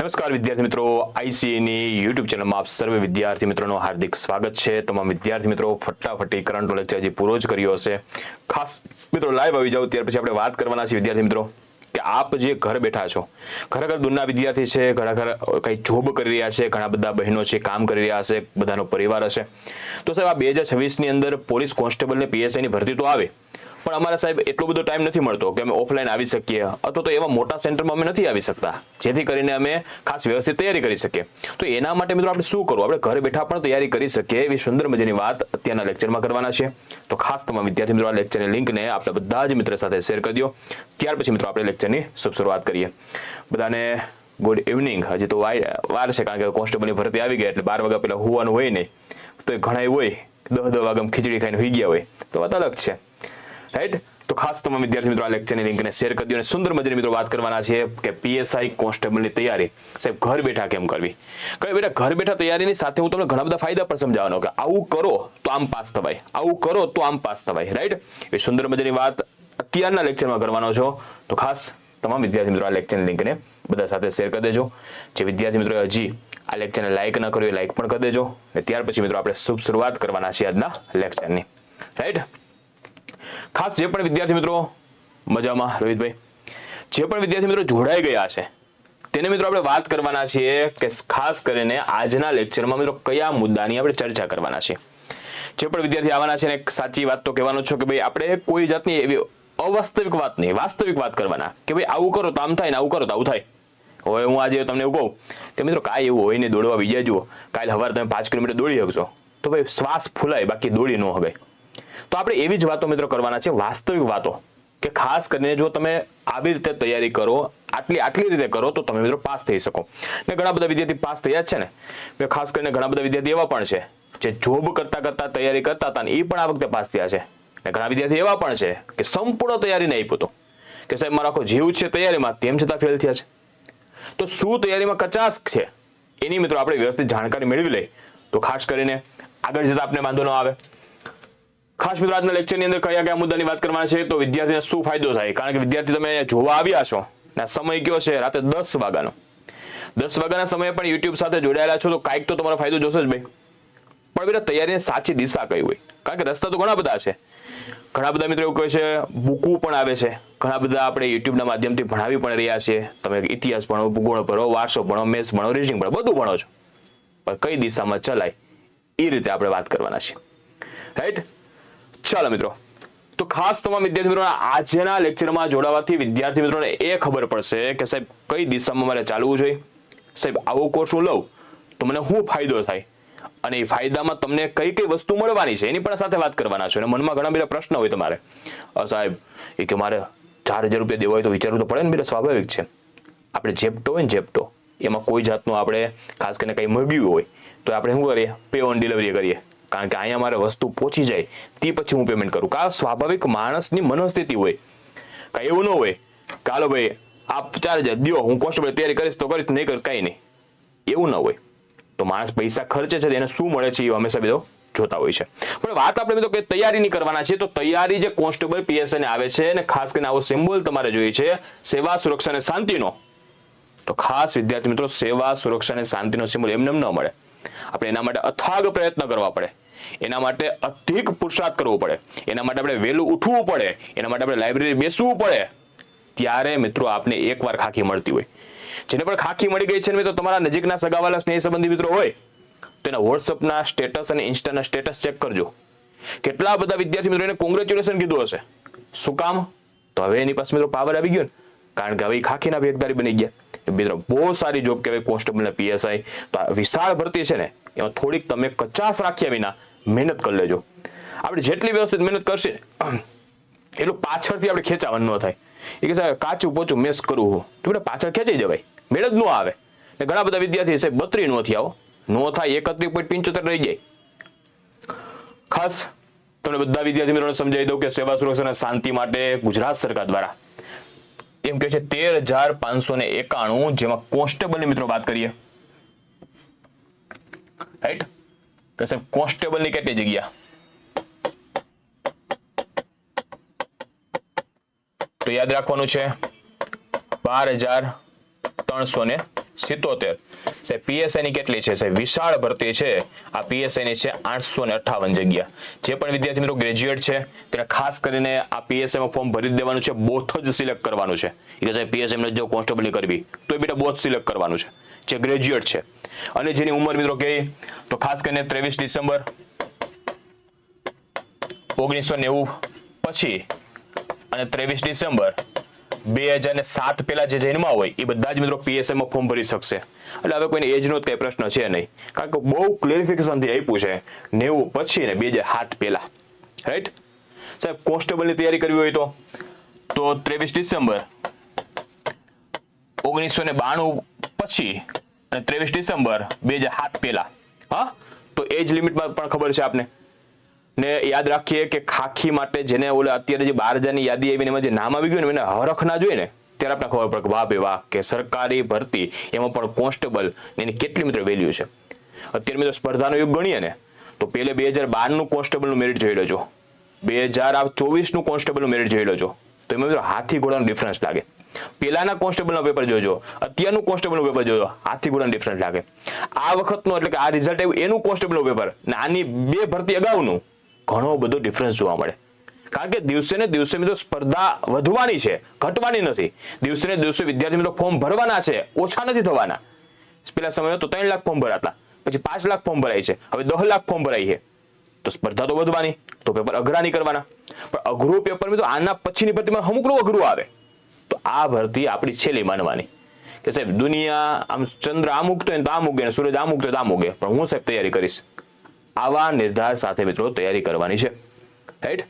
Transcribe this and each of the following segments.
નમસ્કાર વિદ્યાર્થી મિત્રો, આઈસીએની યુટ્યુબ ચેનલમાં આપ સર્વે વિદ્યાર્થી મિત્રોનું હાર્દિક સ્વાગત છે. તમામ વિદ્યાર્થી મિત્રો, ફટાફટી કરંટ લેક્ચર હજી પૂરો જ કર્યો હશે. ખાસ મિત્રો લાઈવ આવી જાવ ત્યાર પછી આપણે વાત કરવાના છે વિદ્યાર્થી મિત્રો, કે આપ જે ઘર બેઠા છો, ખરેખર દૂરના વિદ્યાર્થી છે ઘણા ઘર કઈ જોબ કરી રહ્યા છે, ઘણા બધા બહેનો છે, કામ કરી રહ્યા હશે બધાનો પરિવાર હશે. તો સાહેબ, આ બે હજાર છવ્વીસની અંદર પોલીસ કોન્સ્ટેબલ ને પીએસઆઈ ભરતી તો આવે પણ અમારા સાહેબ એટલો બધો ટાઈમ નથી મળતો કે અમે ઓફલાઈન આવી શકીએ. અથવા તો એવા મોટા સેન્ટરમાં અમે નથી આવી શકતા. જેથી કરીને અમે ખાસ વ્યવસ્થિત તૈયારી કરી શકીએ. તો એના માટે મિત્રો આપણે શું કરવું? આપણે ઘરે બેઠા પણ તૈયારી કરી શકીએ એવી સુંદર મજાની વાત અત્યારના લેક્ચરમાં કરવાના છે. તો ખાસ તમામ વિદ્યાર્થી મિત્રો, આ લેક્ચરની લિંકને આપણે બધા જ મિત્રો સાથે શેર કરી દો. ત્યાર પછી મિત્રો આપણે લેક્ચરની શુભ શરૂઆત કરીએ. બધાને ગુડ ઇવનિંગ હજી તો વાર છે કારણ કે કોન્સ્ટેબલની ભરતી આવી ગયા એટલે બાર વાગ્યા પહેલાં હોવાનું હોય નહીં. તો એ ઘણા હોય દહ દહ વાગમ ખીચડી ખાઈને હોઈ ગયા હોય. તો વાત અલગ છે. રાઈટ તો ખાસ તમામ વિદ્યાર્થી મિત્રો આ લેક્ચરની લિંકને શેર કરી દો અને સુંદર મજાની મિત્રો વાત કરવાના છે કે પીએસઆઈ કોન્સ્ટેબલની તૈયારી. સાહેબ, ઘર બેઠા કેમ કરવી? કઈ બેટા, ઘર બેઠા તૈયારીની સાથે હું તમને ઘણા બધા ફાયદા પણ સમજાવવાનો કે આવું કરો તો આમ પાસ થવાય. આવું કરો તો આમ પાસ થવાય. રાઈટ એ સુંદર મજાની વાત અત્યારના લેક્ચરમાં કરવાનો છો. તો ખાસ તમામ વિદ્યાર્થી મિત્રો આ લેક્ચરની લિંકને બધા સાથે શેર કરી દેજો. જે વિદ્યાર્થી મિત્રો હજી આ લેક્ચરને લાઈક ન કર્યું એ લાઈક પણ કરી દેજો. અને ત્યાર પછી મિત્રો આપણે શુભ શરૂઆત કરવાના છે આજના લેક્ચરની રાઈટ ખાસ જે પણ વિદ્યાર્થી મિત્રો મજામાં, રોહિતભાઈ, જે પણ વિદ્યાર્થી મિત્રો જોડાઈ ગયા છે, તેને મિત્રો આપણે વાત કરવાના છીએ કે ખાસ કરીને આજના લેક્ચરમાં મિત્રો કયા મુદ્દાની આપણે ચર્ચા કરવાના છે જે પણ વિદ્યાર્થી આવવાના છે ને સાચી વાત તો કહેવાનો છો કે ભાઈ આપણે કોઈ જાતની એવી અવાસ્તવિક વાત નહીં, વાસ્તવિક વાત કરવાના કે ભાઈ આવું કરો તો આમ થાય ને આવું કરો તો આવું થાય. હવે હું આજે તમને એવું કહું કે મિત્રો કાંઈ એવું હોય ને દોડવા બીજા જુઓ, કાલે સવારે તમે પાંચ કિલોમીટર દોડી શકશો. તો ભાઈ શ્વાસ ફૂલાય, બાકી દોડી ન હગાય. તો આપણે એવી જ વાતો મિત્રો કરવાના છે, વાસ્તવિક વાતો. કે ખાસ કરીને જો તમે આવી રીતે તૈયારી કરો, આટલી આટલી રીતે કરો, તો તમે મિત્રો પાસ થઈ શકો. ને ઘણા બધા વિદ્યાર્થી પાસ થયા છે ને. ખાસ કરીને ઘણા બધા વિદ્યાર્થી એવા પણ છે, જે જોબ કરતા કરતા તૈયારી કરતા હતા ને એ પણ આ વખતે પાસ થયા છે. ને ઘણા વિદ્યાર્થી એવા પણ છે, કે સંપૂર્ણ તૈયારી નહીં પૂતો કે સાહેબ, મારો આખો જીવ છે તૈયારીમાં, તેમ છતાં ફેલ થયા છે. તો શું તૈયારીમાં કચાસ છે? એની મિત્રો આપણે વ્યવસ્થિત જાણકારી મેળવી લઈ તો ખાસ કરીને આગળ જતા આપણે વાંધો ન આવે. ખાસ મિત્રો આજના લેક્ચરની અંદર કયા કયા મુદ્દાની વાત કરવાના છે તો વિદ્યાર્થીને શું ફાયદો થાય? કારણ કે વિદ્યાર્થી તમે જોવા આવ્યા છો ને સમય કયો છે? રાતે દસ વાગ્યાનો. દસ વાગ્યાના સમયે પણ યુટ્યુબ સાથે જોડાયેલા છો તો કાંઈક તો તમારો ફાયદો જોશે જ ભાઈ. પણ બેટા તૈયારીની સાચી દિશા કઈ હોય? કારણ કે રસ્તા તો ઘણા બધા છે. ઘણા બધા મિત્રો એવું કહે છે બુકું પણ આવે છે. ઘણા બધા આપણે યુટ્યુબના માધ્યમથી ભણાવી પણ રહ્યા છીએ. તમે ઇતિહાસ ભણો, ભૂગોળ ભણો, વારસો ભણો, મેથ્સ ભણો, રીઝનિંગ ભણો, બધું ભણો છો. પણ કઈ દિશામાં ચલાય? એ રીતે આપણે વાત કરવાના છે રાઈટ ચાલો મિત્રો. તો ખાસ તમામ વિદ્યાર્થી મિત્રો આજના લેક્ચરમાં જોડાવાથી વિદ્યાર્થી મિત્રોને એ ખબર પડશે કે સાહેબ, કઈ દિશામાં મારે ચાલવું જોઈએ? સાહેબ, આવો કોર્સ હું લઉં તો મને શું ફાયદો થાય? અને એ ફાયદામાં તમને કઈ કઈ વસ્તુ મળવાની છે એની પણ સાથે વાત કરવાના છો. અને મનમાં ઘણા બધા પ્રશ્ન હોય તમારે. સાહેબ, એ કે મારે ચાર હજાર રૂપિયા દેવા હોય તો વિચારવું તો પડે ને બેટા સ્વાભાવિક છે. આપણે જેપ્ટો હોય ને જેપ્ટો એમાં કોઈ જાતનું આપણે ખાસ કરીને કંઈ મગ્યું હોય, તો આપણે શું કરીએ? પે ઓન ડિલિવરી કરીએ. કારણ કે અહીંયા મારે વસ્તુ પહોંચી જાય, તે પછી હું પેમેન્ટ કરું. કા સ્વાભાવિક માણસની મનોસ્થિતિ હોય, કાંઈ એવું ન હોય કાલો ભાઈ, આપ ચાર હજાર દો હું કોન્સ્ટેબલ તૈયારી કરીશ તો કરીશ, નહીં કર, કાંઈ નહીં. એવું ન હોય. તો માણસ પૈસા ખર્ચે છે, એને શું મળે છે એ હંમેશા બધો જોતા હોય છે. પણ વાત આપણે મિત્રો કે તૈયારી નહીં કરવાના છે તો તૈયારી જે કોન્સ્ટેબલ પીએસઆઈ આવે છે અને ખાસ કરીને આવો સિમ્બોલ તમારે જોઈએ છે, સેવા, સુરક્ષા અને શાંતિનો. તો ખાસ વિદ્યાર્થી મિત્રો, સેવા, સુરક્ષા અને શાંતિનો સિમ્બોલ એમને ન મળે. આપણે એના માટે અથાગ પ્રયત્ન કરવા પડે. એના માટે અધિક પુરુષાર્થ કરવો પડે. એના માટે આપણે વહેલું ઉઠવું પડે. એના માટે આપણે લાઇબ્રેરી બેસવું પડે. ત્યારે મિત્રો આપને એકવાર ખાખી મળતી હોય. જેને પણ ખાખી મળી ગઈ છે મિત્રો, તમારા નજીકના સગાવાલા સ્નેહ સંબંધી મિત્રો હોય તેના વોટ્સઅપના સ્ટેટસ અને ઇન્સ્ટાના સ્ટેટસ ચેક કરજો. કેટલા બધા વિદ્યાર્થી મિત્રો એને કોંગ્રેચ્યુલેશન કીધું હશે. શું કામ? તો હવે એની પાસે મિત્રો પાવર આવી ગયો ને. કારણ કે હવે ખાખીના ભેગદારી બની ગયા. મિત્રો, બહુ સારી જોબ કહેવાય કોન્સ્ટેબલ ને પીએસઆઈ તો આ વિશાળ ભરતી છે ને, એમાં થોડીક તમે કચાસ રાખ્યા વિના મહેનત કરી લેજો. આપણે જેટલી વ્યવસ્થિત મહેનત કરશે એટલું પાછળથી આપણે ખેંચાવાનું ન થાય. એ કે સાહેબ, કાચું પોચું મેસ કરવું હું. તો બેટા પાછળ ખેંચાઈ જવાય. મેળ જ ન આવે. ને ઘણા બધા વિદ્યાર્થી સાહેબ બત્રી નથી આવો. ન થાય, એકત્રીસ પોઈન્ટ પંચોતેર રહી જાય. ખાસ તમને બધા વિદ્યાર્થી મિત્રોને સમજાવી દઉં કે સેવા સુરક્ષા અને શાંતિ માટે ગુજરાત સરકાર દ્વારા એમ કે છે તેર હજાર પાંચસો ને એકાણું, જેમાં કોન્સ્ટેબલની મિત્રો વાત કરીએ. રાઈટ કે સાહેબ, કોન્સ્ટેબલની કેટલી જગ્યા? તો યાદ રાખવાનું છે, બાર હજાર ત્રણસો ને સિત્તોતેર. સાહેબ પીએસઆઈ કેટલી છે? વિશાળ ભરતી છે. આ પીએસઆઈની છે આઠસો ને અઠાવન જગ્યા. જે પણ વિદ્યાર્થી મિત્રો ગ્રેજ્યુએટ છે, તેને ખાસ કરીને આ પીએસઆઈ ફોર્મ ભરી દેવાનું છે બોથ જ સિલેક્ટ કરવાનું છે. એ કે સાહેબ પીએસઆઈ જો કોન્સ્ટેબલ કરવી, તો એ બેટા બોથ સિલેક્ટ કરવાનું છે, જે ગ્રેજ્યુએટ છે. અને જેની ઉંમર મિત્રો કે તો ખાસ કરીને ત્રેવીસ ડિસેમ્બર ઓગણીસો નેવું પછી અને ત્રેવીસ ડિસેમ્બર બે હજાર ને સાત પહેલા જે જન્મા હોય, એ બધા જ મિત્રો પીએસએમાં ફોર્મ ભરી શકશે. એટલે હવે કોઈને એજનો જ કઈ પ્રશ્ન છે નહીં. કારણ કે બહુ ક્લેરિફિકેશનથી આપ્યું છે, નેવું પછી ને બે હજાર સાત પહેલા રાઈટ સાહેબ કોન્સ્ટેબલની તૈયારી કરવી હોય તો? તો ત્રેવીસ ડિસેમ્બર ઓગણીસો ને બાણું પછી અને ત્રેવીસ ડિસેમ્બર બે હજાર સાત પેલા. હા? તો એજ લિમિટમાં પણ ખબર છે આપને? ને યાદ રાખીએ કે ખાખી માટે જેને ઓલા અત્યારે જે બાર હજારની યાદી આવીને એમાં જે નામ આવી ગયું ને એને હરખ ના જોઈએ ને, ત્યારે આપણે ખબર પડે કે વાહ વાહ, કે સરકારી ભરતી, એમાં પણ કોન્સ્ટેબલ એની કેટલી મિત્ર વેલ્યુ છે. અત્યારે મિત્રો સ્પર્ધાનો યુગ ગણીએ ને, તો પેલે બે હજાર બારનું કોન્સ્ટેબલનું મેરિટ જોઈ લેજો. બે હજાર ચોવીસનું કોન્સ્ટેબલનું મેરિટ જોઈ લેજો. તો એમાં મિત્રો હાથી ઘોડાનો ડિફરન્સ લાગે. પેલાના કોન્સ્ટેબલનો પેપર જોજો. અત્યારનું કોન્સ્ટેબલનું પેપર જોજો. આથી ઘોડાનો ડિફરન્સ લાગે. આ વખતનું એટલે કે આ રિઝલ્ટ આવ્યું એનું કોન્સ્ટેબલનું પેપર ને આની બે ભરતી અગાઉનું ઘણો બધો ડિફરન્સ જોવા મળે. કારણ કે દિવસે ને દિવસે મિત્રો સ્પર્ધા વધવાની છે, ઘટવાની નથી. દિવસે ને દિવસે વિદ્યાર્થી મિત્રો ફોર્મ ભરવાના છે, ઓછા નથી થવાના. પેલા સમયમાં તો ત્રણ લાખ ફોર્મ ભરાતા. પછી પાંચ લાખ ફોર્મ ભરાય છે. હવે દસ લાખ ફોર્મ ભરાય છે. તો સ્પર્ધા તો વધવાની, તો પેપર અઘરા નહીં કરવાના. પણ અઘરું પેપર મિત્રો આના પછીની ભરતીમાં અમુકનું અઘરું આવે. આ ભરતી આપણી છેલ્લી માનવાની. કે સાહેબ, દુનિયા આમ ચંદ્ર આમ ઉગતો હોય તો આમ ઉગે સૂરજ આમ ઉગતો આમ ઉગે પણ હું સાહેબ તૈયારી કરીશ. આવા નિર્ધાર સાથે મિત્રો તૈયારી કરવાની છે. રાઈટ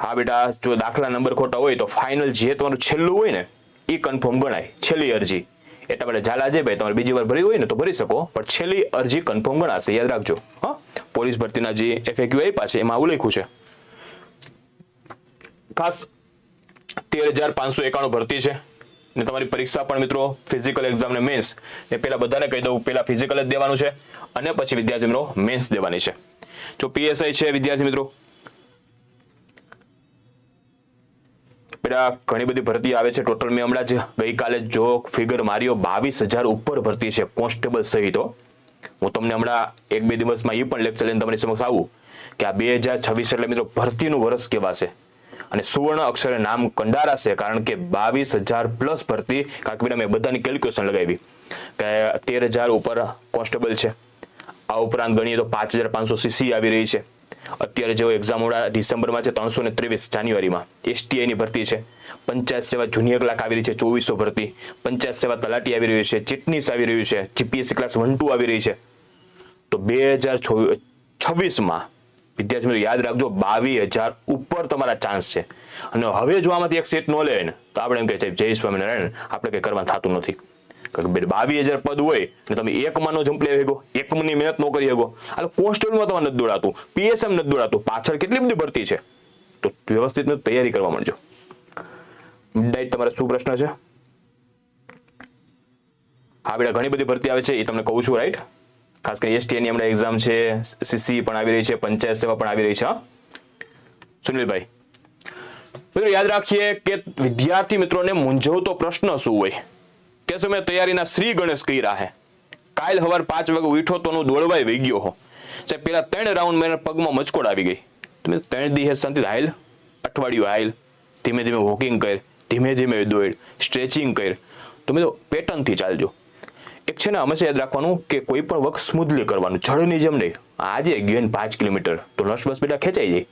હા બેટા, જો દાખલા નંબર ખોટા હોય તો ફાઇનલ જે તમારું છેલ્લું હોય ને, એ કન્ફર્મ ગણાય. છેલ્લી અરજી. એટલા માટે ઝાલા જે ભાઈ, તમારે બીજી વાર ભરી હોય ને તો ભરી શકો, પણ છેલ્લી અરજી કન્ફર્મ ગણાશે. યાદ રાખજો. હા? પોલીસ ભરતીના જે એફએક્યુ આપ્યા છે, એમાં આવું લખ્યું છે. ખાસ તેર હજાર પાંચસો એકાણું ભરતી છે. ને તમારી પરીક્ષા પણ મિત્રો ફિઝિકલ એક્ઝામ ને મેન્સ ને પેલા બધાને કહી દઉં, પેલા ફિઝિકલ જ દેવાનું છે અને પછી વિદ્યાર્થી મિત્રો મેન્સ દેવાની છે. જો પીએસઆઈ છે વિદ્યાર્થી મિત્રો, પેલા ઘણી બધી ભરતી આવે છે. ટોટલ મેં હમણાં જ ગઈકાલે જો ફિગર માર્યો, બાવીસ હજાર ઉપર ભરતી છે કોન્સ્ટેબલ સહિતો હું. તમને હમણાં એક બે દિવસમાં એ પણ લેક્ચર લઈને તમારી સમક્ષ આવું કે આ બે હજાર છવ્વીસ એટલે મિત્રો ભરતીનું વર્ષ કેવાશે અને સુવર્ણ અક્ષરે નામ કંડારાશે કારણ કે બાવીસ હજાર પ્લસ ભરતી. કાકવીરા મેં બધાની કેલ્ક્યુલેશન લગાવી. કે તેર હજાર ઉપર કોન્સ્ટેબલ છે. આ ઉપરાંત ગણીએ તો પાંચ હજાર પાંચસો સીસી આવી રહી છે. અત્યારે જો એક્ઝામ ઓડા ડિસેમ્બરમાં છે, ત્રણસો ને ત્રેવીસ જાન્યુઆરીમાં. એસટીઆઈની ભરતી છે. પંચાયત સેવા જુનિયર ક્લાર્ક આવી રહી છે, ચોવીસો ભરતી. પંચાયત સેવા તલાટી આવી રહ્યું છે, ચિટનીસ આવી રહ્યું છે જીપીએસસી ક્લાસ વન ટુ આવી રહી છે. તો બે હજાર છવ્વીસમાં વિદ્યાર્થી મિત્રો, યાદ રાખજો, બાવીસ હજાર ઉપર તમારા ચાન્સ છે. અને હવે જો આમાંથી એક સીટ ન લે ને, તો આપણે એમ કહે છે, જય સ્વામિનારાયણ, આપણે કંઈ કરવાનું થતું નથી. બાવીસ હજાર પદ હોય અને તમે એકમાં નો જમ્પ લઈ શકો, એકમની મહેનત ન કરી શકો. એટલે કોન્સ્ટેબલમાં તમારે નથી દોડાતું, પીએસએમ નથી દોડાતું, પાછળ કેટલી બધી ભરતી છે? તો વ્યવસ્થિત તૈયારી કરવા માંડજો. ડાયટ તમારે શું પ્રશ્ન છે? હા બેટા ઘણી બધી ભરતી આવે છે, એ તમને કહું છું રાઈટ ખાસ કરીને એસટીએની હમણાં એક્ઝામ છે સીસી પણ આવી રહી છે પંચાયત સેવા પણ આવી રહી છે, હા. સુનિલભાઈ, મિત્રો યાદ રાખીએ કે વિદ્યાર્થી મિત્રોને મૂંઝવતો પ્રશ્ન શું હોય? કે સમય તૈયારીના શ્રી ગણેશ કહી રહ્યા કાલ હવાર પાંચ વાગે ઉઠો તો હું દોડવાય વહી ગયો હો. સાહેબ પેલા ત્રણ રાઉન્ડ મેં પગમાં મચકોડ આવી ગઈ. તમે ત્રણ દિવસ શાંતિ હાઈલ અઠવાડિયું હાઈલ ધીમે ધીમે વોકિંગ કર, ધીમે ધીમે દોડ સ્ટ્રેચિંગ કર. તમે તો પેટર્નથી ચાલજો. એક છે ને, હંમેશા યાદ રાખવાનું કે કોઈ પણ વખત સ્મૂથલી કરવાનું જળની જેમ નહીં. આજે ગયો પાંચ કિલોમીટર, તો નસ બસ બેટા ખેંચાઈ જાય.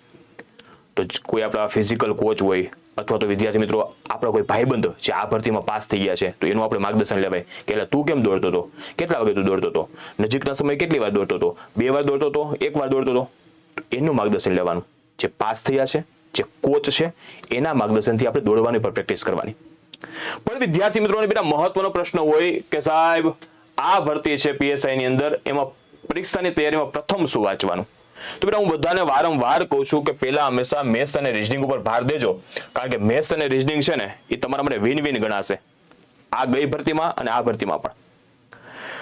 તો કોઈ આપણા ફિઝિકલ કોચ હોય, અથવા તો વિદ્યાર્થી મિત્રો, આપણા કોઈ ભાઈબંધ જે આ ભરતીમાં પાસ થઈ ગયા છે, તો એનું આપણે માર્ગદર્શન લેવાય કે એટલે તું કેમ દોડતો હતો? કેટલા વાગે તું દોડતો હતો? નજીકના સમયે કેટલી વાર દોડતો હતો? બે વાર દોડતો હતો? એક વાર દોડતો હતો? એનું માર્ગદર્શન લેવાનું. જે પાસ થયા છે, જે કોચ છે, એના માર્ગદર્શનથી આપણે દોડવાની પર પ્રેક્ટિસ કરવાની. પણ વિદ્યાર્થી મિત્રોને બેટા મહત્વનો પ્રશ્ન હોય કે સાહેબ, આ ભરતી છે પીએસઆઈ ની અંદર, એમાં પરીક્ષાની તૈયારીમાં પ્રથમ શું વાંચવાનું? તો બેટા હું બધાને વારંવાર કહું છું કે પહેલા હંમેશા મેથ્સ અને રીઝનિંગ ઉપર ભાર દેજો, કારણ કે મેથ્સ અને રીઝનિંગ છે ને, એ તમારા માટે વિન વિન ગણાશે. આ ગઈ ભરતીમાં અને આ ભરતીમાં પણ.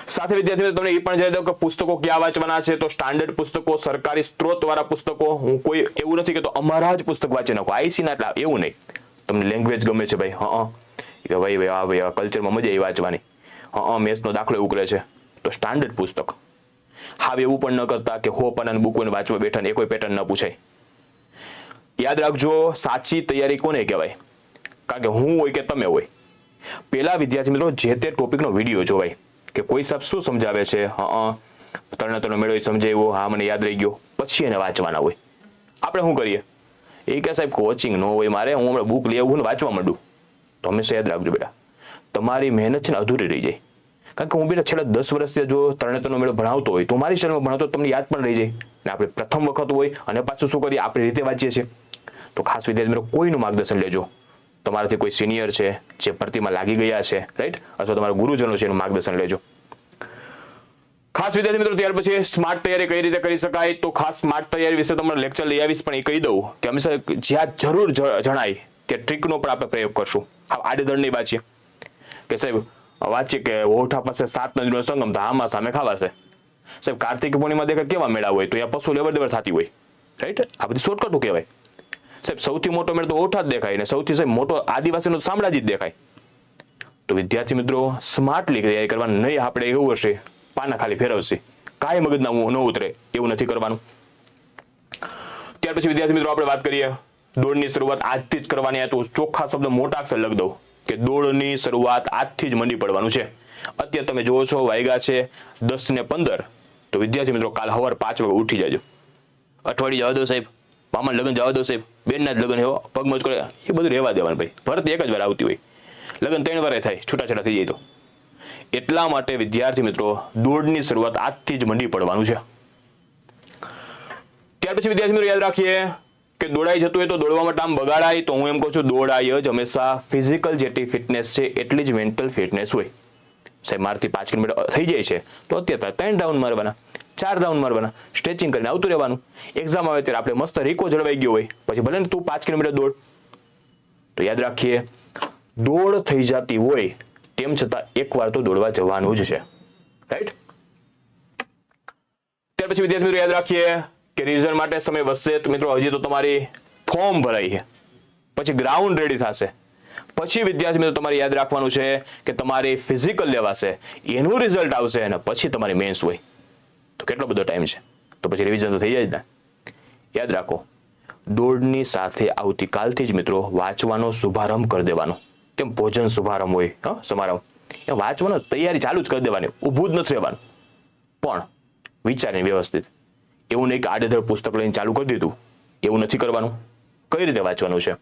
સાથે વિદ્યાર્થી મિત્રો, તમને એ પણ જણાવી દઉં કે પુસ્તકો ક્યાં વાંચવાના છે? તો સ્ટાન્ડર્ડ પુસ્તકો, સરકારી સ્ત્રોત વાળા પુસ્તકો, હું કોઈ એવું નથી કે તો અમારા જ પુસ્તક વાંચી નાખો. આઈસી ના એવું નહીં. તમને લેંગ્વેજ ગમે છે ભાઈ? હા. કે ભાઈ ભાઈ, આ, ભાઈ કલ્ચરમાં મજા એ વાંચવાની. હા મેથ્સનો દાખલો એવું કરે છે. તો સ્ટાન્ડર્ડ પુસ્તક. હા એવું પણ ન કરતા કે હો પણ બુક વાંચવા બેઠા ને એ કોઈ પેટર્ન ન પૂછાય. યાદ રાખજો, સાચી તૈયારી કોને કહેવાય? કારણ કે હું હોય કે તમે હોય. પેલા વિદ્યાર્થી મિત્રો, જે તે ટોપિકનો વીડિયો જોવાય, કે કોઈ સાહેબ શું સમજાવે છે? હા તરણતરનો મેળો સમજાવ્યો, હા, મને યાદ રહી ગયો. પછી એને વાંચવાના હોય. આપણે શું કરીએ? એ કે સાહેબ કોચિંગ ન હોય મારે, હું હમણાં બુક લેવું ને વાંચવા માંડું. તો હંમેશા યાદ રાખજો બેટા. તમારી મહેનત છે ને અધૂરી રહી જાય. કારણ કે હું બેટા છેલ્લા દસ વર્ષથી જો તરણેતરનો મેળો ભણાવતો હોય, તો મારી શહેરમાં ભણાવતો તમને યાદ પણ રહી જાય. ને આપણે પ્રથમ વખત હોય અને પાછું શું કરીએ? આપણી રીતે વાંચીએ છીએ. તો ખાસ વિદ્યાર્થી મિત્રો, કોઈનું માર્ગદર્શન લેજો. તમારાથી કોઈ સિનિયર છે જે ભરતીમાં લાગી ગયા છે રાઈટ અથવા તમારા ગુરુજનો છે એનું માર્ગદર્શન લેજો. ખાસ વિદ્યાર્થી મિત્રો, ત્યાર પછી સ્માર્ટ તૈયારી કઈ રીતે કરી શકાય? તો ખાસ સ્માર્ટ તૈયારી વિશે તમને લેક્ચર લઈ આવીશ, પણ એ કહી દઉં કે હંમેશા જ્યાં જરૂર જણાય કે ટ્રીકનો પણ આપણે પ્રયોગ કરશું. નહીં વાંચીએ કે સાહેબ વાંચીએ કે ઓઠા પાસે સાત નદીનો સંગમ તો આમાં સામે ખાવાશે સાહેબ, કાર્તિક પૂર્ણિમા દેખાય કેવા મેળા હોય? તો ત્યાં પશુ લેવડ દેવડ થતી હોય. રાઈટ આ બધી શોર્ટકટું કહેવાય. સાહેબ, સૌથી મોટો મેળ તો ઓઠા જ દેખાય ને સૌથી, સાહેબ, મોટો આદિવાસીનો શામળાજી જ દેખાય. તો વિદ્યાર્થી મિત્રો સ્માર્ટલી તૈયારી કરવાની નહીં આપણે, એવું હશે. પાના ખાલી ફેરવશે. કાંઈ મગજના ન ઉતરે. એવું નથી કરવાનું. ત્યાર પછી વિદ્યાર્થી મિત્રો, આપણે વાત કરીએ. દોડની શરૂઆત આજથી જ કરવાની આ ચોખ્ખા શબ્દ મોટા અક્ષર લખ દઉં કે દોડની શરૂઆત આજથી જ મંડી પડવાનું છે. અત્યારે તમે જોવો છો, વાયગા છે દસ ને પંદર. તો વિદ્યાર્થી મિત્રો, કાલ સવાર પાંચ વાગે ઉઠી જાજો. અઠવાડિયે જવા દો સાહેબ. મામા લગ્ન જવા દો સાહેબ. બેનના જ લગ્ન એવો પગમજ કરે. એ બધું રહેવા દેવાનું ભાઈ. ભરત એક જ વાર આવતી હોય. લગ્ન ત્રણ વારે થાય. છૂટાછેડા થઈ જાય તો. એટલા માટે વિદ્યાર્થી મિત્રો, દોડની શરૂઆત આજથી જ મંડી પડવાનું છે. ત્યાર પછી વિદ્યાર્થી મિત્રો, યાદ રાખીએ કે દોડાઈ જતું હોય તો દોડવામાં ટાઈમ બગાડાય. તો હું એમ કહું છું દોડાય જ હંમેશા ફિઝિકલ જેટલી ફિટનેસ છે, એટલી જ મેન્ટલ ફિટનેસ હોય. સાહેબ, મારથી પાંચ કિલોમીટર થઈ જાય છે. તો અત્યારે ત્રણ રાઉન્ડ મારવાના, ચાર રાઉન્ડ મારવાના સ્ટ્રેચિંગ કરીને આવતું રહેવાનું. એક્ઝામ આવે ત્યારે આપણે મસ્ત રીકો જળવાઈ ગયો હોય. પછી ભલે ને તું પાંચ કિલોમીટર દોડ. તો યાદ રાખીએ, દોડ થઈ જતી હોય, તેમ છતાં એકવાર તો દોડવા જવાનું જ છે. રાઈટ ત્યાર પછી વિદ્યાર્થી મિત્રો યાદ રાખીએ કે રિઝન માટે સમય વધશે તો મિત્રો હજી તો તમારી ફોર્મ ભરાઈ છે. પછી ગ્રાઉન્ડ રેડી થશે. પછી વિદ્યાર્થી મિત્રો તમારે યાદ રાખવાનું છે કે તમારી ફિઝિકલ લેવાશે, એનું રિઝલ્ટ આવશે અને પછી તમારી મેન્સ હોય. તો કેટલો બધો ટાઈમ છે. તો પછી રિવિઝન તો થઈ જાય જ ને. યાદ રાખો, દોડની સાથે આવતીકાલથી જ મિત્રો વાંચવાનો શુભારંભ કરી દેવાનો. કેમ ભોજન શુભારંભ હોય, હા, સમારંભ. એ વાંચવાનો તૈયારી ચાલુ જ કરી દેવાની, ઊભું જ નથી રહેવાનું. પણ વિચારીને વ્યવસ્થિત એવું નહીં કે આડેધડ પુસ્તક લઈને ચાલુ કરી દીધું. એવું નથી કરવાનું. કઈ રીતે વાંચવાનું છે?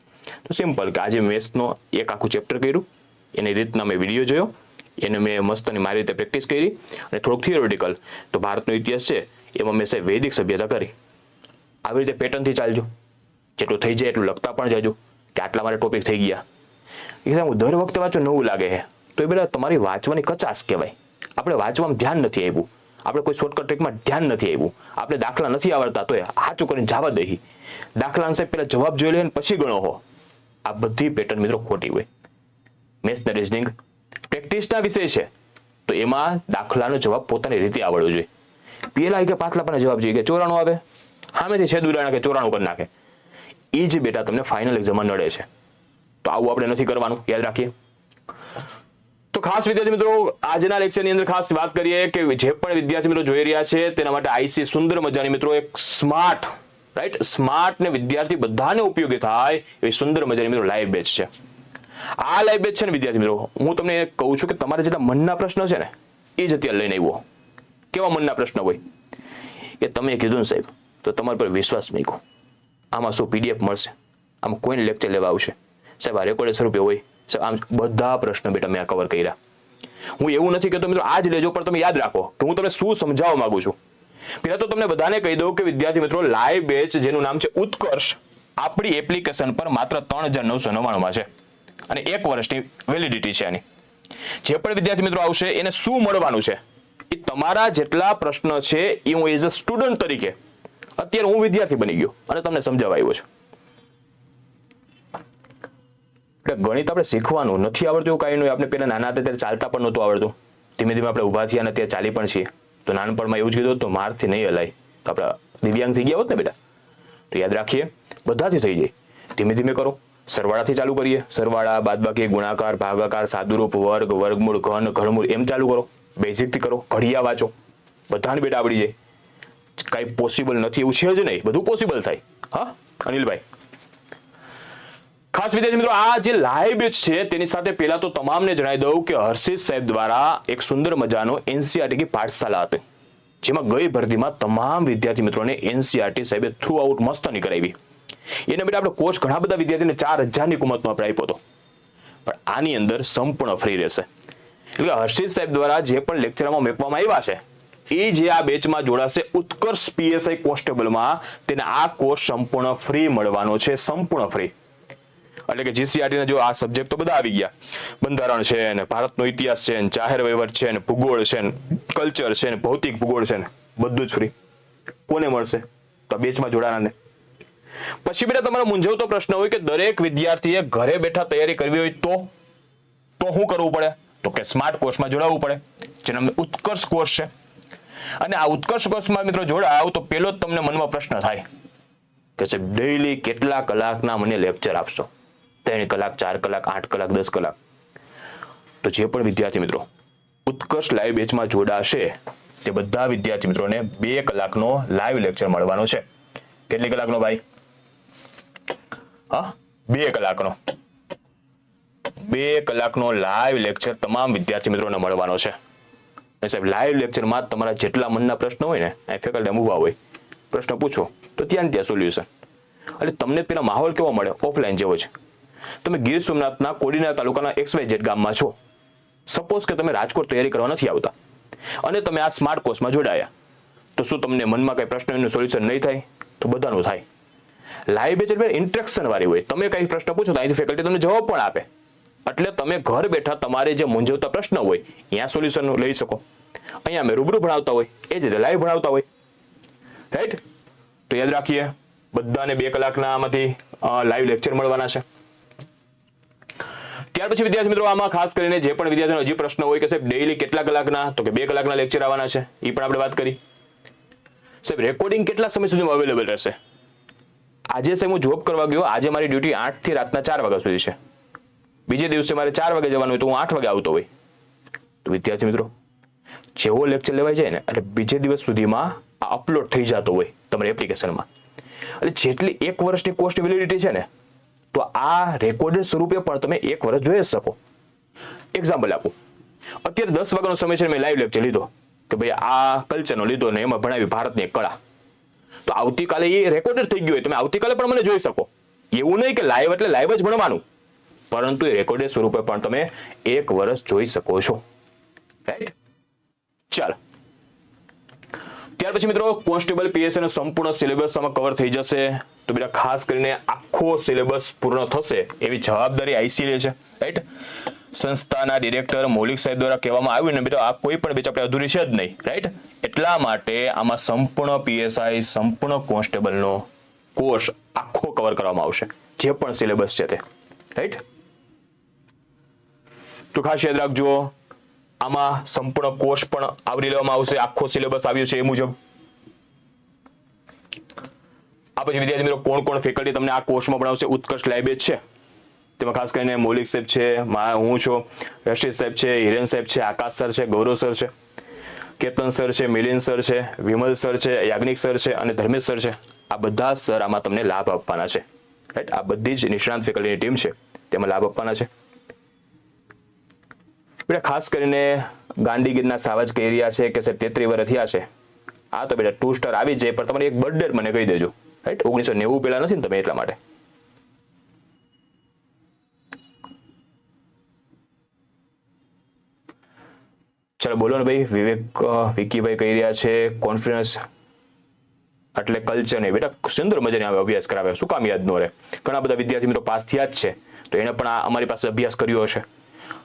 તો સિમ્પલ કે આજે મેથ્સનો એક આખું ચેપ્ટર કર્યું. એની રીતના મેં વીડિયો જોયો. એને મેં મસ્ત અને મારી રીતે પ્રેક્ટિસ કરી અને થોડુંક થિયોરિટિકલ તો ભારતનો ઇતિહાસ છે, એમાં મેં વૈદિક સભ્યતા કરી. આવી રીતે પેટર્નથી ચાલજો. જેટલું થઈ જાય એટલું લખતા પણ જાજો કે આટલા મારે ટોપિક થઈ ગયા. એ હું દર વખતે વાંચો નવું લાગે છે. તો એ બધા તમારી વાંચવાની કચાશ કહેવાય. આપણે વાંચવામાં ધ્યાન નથી આવ્યું આપણે કોઈ શોર્ટકટ ટ્રીકમાં ધ્યાન નથી આવ્યું આપણે દાખલા નથી આવડતા, તો એ સાચું કરીને જવા દઈ દાખલા અંશે પહેલાં જવાબ જોઈ લે ને પછી ગણો હો. આ બધી પેટર્ન મિત્રો ખોટી હોય. મેથ્સના રિઝનિંગ પ્રેક્ટિસના વિષય છે. તો એમાં દાખલાનો જવાબ પોતાની રીતે આવડવો જોઈએ. પેલા કે પાછલા પણ જવાબ જોઈએ કે ચોરાણું આવે? સામેથી છે ઉડાડે નાખે ચોરાણું કરી નાખે? એ જ બેટા તમને ફાઇનલ એક્ઝામમાં નડે છે. તો આવું આપણે નથી કરવાનું. યાદ રાખીએ. તો ખાસ વિદ્યાર્થી મિત્રો, આજના લેક્ચરની અંદર ખાસ વાત કરીએ કે જે પણ વિદ્યાર્થી મિત્રો જોઈ રહ્યા છે, તેના માટે આઈસી સુંદર મજાની મિત્રો એક સ્માર્ટ રાઈટ સ્માર્ટ ને વિદ્યાર્થી બધાને ઉપયોગી થાય એવી સુંદર મજાની મિત્રો લાઈવ બેચ છે. આ લાઈવ બેચ છે ને વિદ્યાર્થી મિત્રો, હું તમને કહું છું કે તમારે જેટલા મનના પ્રશ્ન છે ને, એ જ અત્યારે લઈને આવ્યો. કેવા મનના પ્રશ્ન હોય? કે તમે કીધું ને સાહેબ, તો તમારા પર વિશ્વાસ મૂક્યો. આમાં શું પીડીએફ મળશે? આમાં કોઈને લેક્ચર લેવા આવશે? સાહેબ, આ રેકોર્ડ સ્વરૂપે હોય. આમ બધા પ્રશ્ન બેટા મેં કવર કર્યા. હું એવું નથી કહેતો મિત્રો, આજ લેજો, પણ તમે યાદ રાખો કે હું તમને શું સમજાવવા માંગુ છું. પહેલા તો તમને બધાને કહી દઉં કે વિદ્યાર્થી મિત્રો લાઈવ બેચ જેનું નામ છે ઉત્કર્ષ, આપણી એપ્લિકેશન પર માત્ર ત્રણ હજાર નવસો નવ્વાણુંમાં છે. અને એક વર્ષની વેલિડિટી છે એની જે પણ વિદ્યાર્થી મિત્રો આવશે, એને શું મળવાનું છે? એ તમારા જેટલા પ્રશ્ન છે, એ હું એઝ અ સ્ટુડન્ટ તરીકે, અત્યારે હું વિદ્યાર્થી બની ગયો અને તમને સમજાવવા આવ્યો છું. એટલે ગણિત આપણે શીખવાનું. નથી આવડતું કાંઈ નહીં આપણે પહેલાં નાના હતા ત્યારે ચાલતા પણ નહોતું આવડતું. ધીમે ધીમે આપણે ઊભા થયા અને અત્યારે ચાલી પણ છીએ. તો નાનપણમાં એવું જ કીધું તો મારથી નહીં હલાય. તો આપણે દિવ્યાંગ થઈ ગયા હોત ને બેટા? તો યાદ રાખીએ, બધાથી થઈ જાય. ધીમે ધીમે કરો. સરવાળાથી ચાલુ કરીએ. સરવાળા, બાદબાકી, ગુણાકાર, ભાગાકાર, સાદુરૂપ, વર્ગ, વર્ગમૂળ, ઘન ઘણમૂળ એમ ચાલુ કરો. બેઝિકથી કરો. ઘડિયા વાંચો. બધાને બેટા આવડી જાય. કાંઈ પોસિબલ નથી. એવું છે જ નહીં. બધું પોસિબલ થાય. હા, અનિલભાઈ? ખાસ વિદ્યાર્થી મિત્રો, આ જે લાઈવ બેચ છે, તેની સાથે પહેલા તો તમામને જણાવી દઉં કે હર્ષિત સાહેબ દ્વારા એક સુંદર મજાનો એનસીઆરટી की પાઠશાલા હતી, જેમાં ગઈ ભરતીમાં તમામ વિદ્યાર્થી મિત્રોને એનસીઆરટી સાહેબે થ્રુ આઉટ મસ્ત કરાવી. એને બેટા આપણે કોર્સ ઘણા બધા વિદ્યાર્થીને ચાર હજારની કિંમતમાં આપણે હતો. પણ આની અંદર સંપૂર્ણ ફ્રી રહેશે. એટલે કે હર્ષિત સાહેબ દ્વારા જે પણ લેક્ચરમાં મેપવામાં આવ્યા છે, એ જે આ બેચમાં જોડાશે, ઉત્કર્ષ પીએસઆઈ કોન્સ્ટેબલમાં તેને આ કોર્સ સંપૂર્ણ ફ્રી મળવાનો છે, સંપૂર્ણ ફ્રી એટલે કે જીસીઆરટી ના જો આ સબ્જેક્ટ તો બધા આવી ગયા. બંધારણ છે ને, ભારતનો ઇતિહાસ છે ને, જાહેર વહીવટ છે ને, ભૂગોળ છે ને કલ્ચર છે ને, ભૌતિક ભૂગોળ છે ને, બધું જ ફ્રી કોને મળશે? તો બેચમાં જોડાણાને પછી બેટા તમારો મૂંઝવતો પ્રશ્ન હોય કે દરેક વિદ્યાર્થીએ ઘરે બેઠા તૈયારી કરવી હોય તો? તો શું કરવું પડે? તો કે સ્માર્ટ કોર્સમાં જોડાવવું પડે, જેનો ઉત્કર્ષ કોર્સ છે. અને આ ઉત્કર્ષ કોર્સમાં મિત્રો જોડાવ તો પેલો જ તમને મનમાં પ્રશ્ન થાય કે છે ડેઈલી કેટલા કલાકના મને લેક્ચર આપશો? ત્રણ કલાક, ચાર કલાક, આઠ કલાક, દસ કલાક. તો જે પણ વિદ્યાર્થી મિત્રો ઉત્કર્ષ લાઈવ બેચમાં જોડાશે, તે બધા વિદ્યાર્થી મિત્રોને બે કલાકનો લાઈવ લેક્ચર મળવાનો છે. કેટલી કલાકનો ભાઈ? હા, બે કલાકનો. બે કલાકનો લાઈવ લેક્ચર તમામ વિદ્યાર્થી મિત્રોને મળવાનો છે. સાહેબ લાઈવ લેક્ચરમાં તમારા જેટલા મનના પ્રશ્ન હોય ને એ ફેકલ્ટી ઊભા હોય, પ્રશ્ન પૂછો, તો ત્યાં ને ત્યાં સોલ્યુશન એટલે તમને પેલા માહોલ કેવો મળે ઓફલાઈન જેવો છે તમે ગીર સોમનાથના કોડીના તાલુકાના એક્સ વાય ઝેડ ગામમાં છો. સપોઝ કે તમે રાજકોટ તૈયારી કરવા નથી આવતા અને તમે આ સ્માર્ટ કોર્સમાં જોડાયા. તો શું તમને મનમાં કઈ પ્રશ્નનું સોલ્યુશન નહીં થાય? તો બધાનું થાય. લાઈવ બેચ એટલે ઇન્ટરેક્શન વાળી હોય. તમે કઈ પ્રશ્ન પૂછો તો અહીંથી ફેકલ્ટી તમને જવાબ પણ આપે. એટલે તમે ઘર બેઠા તમારે જે મૂંઝવતા પ્રશ્ન હોય ત્યાં સોલ્યુશન લઈ શકો. અહીંયા અમે રૂબરૂ ભણાવતા હોય. એ જ રીતે લાઈવ ભણાવતા હોય. રાઈટ તો યાદ રાખીએ, બધાને બે કલાકના આમાંથી લાઈવ લેક્ચર મળવાના છે. ત્યાર પછી વિદ્યાર્થી મિત્રો, આમાં ખાસ કરીને જે પણ વિદ્યાર્થીઓ હજી પ્રશ્ન હોય કે સાહેબ ડેઈલી કેટલા કલાકના, તો કે બે કલાકના લેક્ચર આવવાના છે એ પણ આપણે વાત કરી. સાહેબ રેકોર્ડિંગ કેટલા સમય સુધીમાં અવેલેબલ રહેશે? આજે સાહેબ, હું જોબ કરવા ગયો, આજે મારી ડ્યુટી આઠથી રાતના ચાર વાગ્યા સુધી છે. બીજે દિવસે મારે ચાર વાગે જવાનું હોય તો હું આઠ વાગે આવતો હોય. તો વિદ્યાર્થી મિત્રો, જેવો લેક્ચર લેવાય જાય ને, એટલે બીજે દિવસ સુધીમાં આ અપલોડ થઈ જતો હોય તમારી એપ્લિકેશનમાં એટલે જેટલી એક વર્ષની કોસ્ટ વેલિડિટી છે ને તો આ રેકોર્ડેડ સ્વરૂપે પણ તમે એક વર્ષ જોઈ શકો. એક્ઝામ્પલ આપો. અત્યારે દસ વાગ્યાનો સમય છે મેં લાઈવ લેક્ચર લીધો. કે ભાઈ આ કલ્ચરનો લીધો ને એમાં ભણાવી ભારતની કળા. તો આવતીકાલે એ રેકોર્ડેડ થઈ ગયું હોય, તમે આવતીકાલે પણ મને જોઈ શકો. એવું નહીં કે લાઈવ એટલે લાઈવ જ ભણવાનું. પરંતુ એ રેકોર્ડેડ સ્વરૂપે પણ તમે એક વર્ષ જોઈ શકો છો. રાઈટ ચાલો. ત્યાર પછી મિત્રો કોન્સ્ટેબલ પીએસએ નો સંપૂર્ણ સિલેબસ આમાં કવર થઈ જશે. તો બેટા ખાસ કરીને આખો સિલેબસ પૂર્ણ થશે એવી જવાબદારી આઈસી લે છે રાઈટ સંસ્થાના ડિરેક્ટર મૌલિક સાહેબ દ્વારા કહેવામાં આવ્યું ને બેટા આ કોઈ પણ બેચ આપણે અધૂરી છે જ નહીં રાઈટ એટલા માટે આમાં સંપૂર્ણ પીએસઆઈ, સંપૂર્ણ કોન્સ્ટેબલનો કોર્સ આખો કવર કરવામાં આવશે, જે પણ સિલેબસ છે તે રાઈટ તો ખાસ યાદ રાખજો આમાં સંપૂર્ણ કોર્સ પણ આવરી લેવામાં આવશે. આખો સિલેબસ આવ્યો છે એ મુજબ. આ પછી વિદ્યાર્થી મિત્રો, કોણ કોણ ફેકલ્ટી તમને આ કોર્સમાં ભણાવશે? ઉત્કર્ષ લાઇબ્રેજ છે. તેમાં ખાસ કરીને મૌલિક સાહેબ છે હું છું, રશીદ સાહેબ છે, હિરેન સાહેબ છે, આકાશ સર છે, ગૌરવ સર છે, કેતન સર છે મિલિંદ સર છે, વિમલ સર છે, યાજ્ઞિક સર છે અને ધર્મેશ સર છે. આ બધા સર આમાં તમને લાભ આપવાના છે. રાઈટ આ બધી જ નિષ્ણાંત ફેકલ્ટીની ટીમ છે. તેમાં લાભ આપવાના છે. બેટા, ખાસ કરીને ગાંધીગીરના સાવજ કહી રહ્યા છે કે સાહેબ, તેત્રી વર્ષ થયા છે. આ તો બેટા ટુ સ્ટાર આવી જાય, પણ તમારી એક બર્થડે મને કહી દેજો. રાઈટ ઓગણીસો નેવું પેલા નથી ને તમે એટલા માટે? ચાલો, બોલો ને ભાઈ, વિવેક વિકીભાઈ કહી રહ્યા છે કોન્ફિડન્સ એટલે કલ્ચર ને બેટા, સુંદર મજાની આવે અભ્યાસ કરાવે. શું કામ યાદ નો રહે? ઘણા બધા વિદ્યાર્થી મિત્રો પાસ થયા જ છે. તો એને પણ અમારી પાસે અભ્યાસ કર્યો હશે.